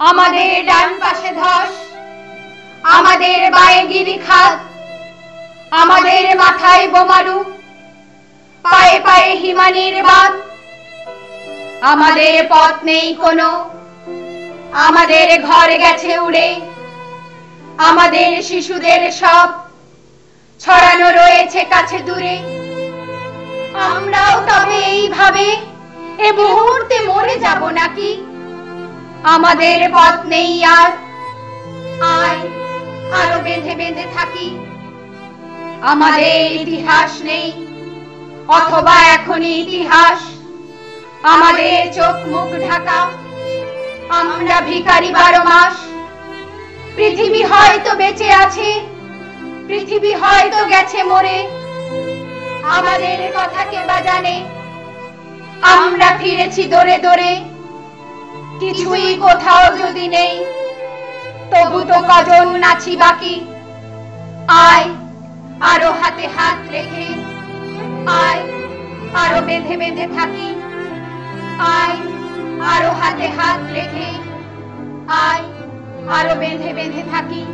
আমাদের ডান পাশে ধস, আমাদের বায়ে গিরিখাত আমাদের মাথায় বোমারু, পায়ে পায়ে হিমানির বাদ আমাদের পথ নেই কোনো, আমাদের ঘর গেছে উড়ে। আমাদের শিশুদের সব ছড়ানো রয়েছে কাছে দূরে। আমরাও তবে এইভাবে এ মুহূর্তে মরে যাব নাকি? আমাদের পথ নেই আর। আয়, আরও বেঁধে বেঁধে থাকি। আমাদের ইতিহাস নেই, অথবা এখনই ইতিহাস। আমাদের চোখ মুখ ঢাকা, আমরা ভিখারি বারো মাস। পৃথিবী হয়তো বেঁচে আছে, পৃথিবী হয়তো গেছে মরে। আমাদের কথা কে বা জানে? আমরা ফিরেছি দরে দৌড়ে কিছুই কোথাও যদি নেই, তবু তো কজন নাচি বাকি। আয়, আরও হাতে হাত রেখে। আয়, আরও বেঁধে বেঁধে থাকি। আয়, আরও হাতে হাত রেখে। আয়, আরও বেঁধে বেঁধে থাকি।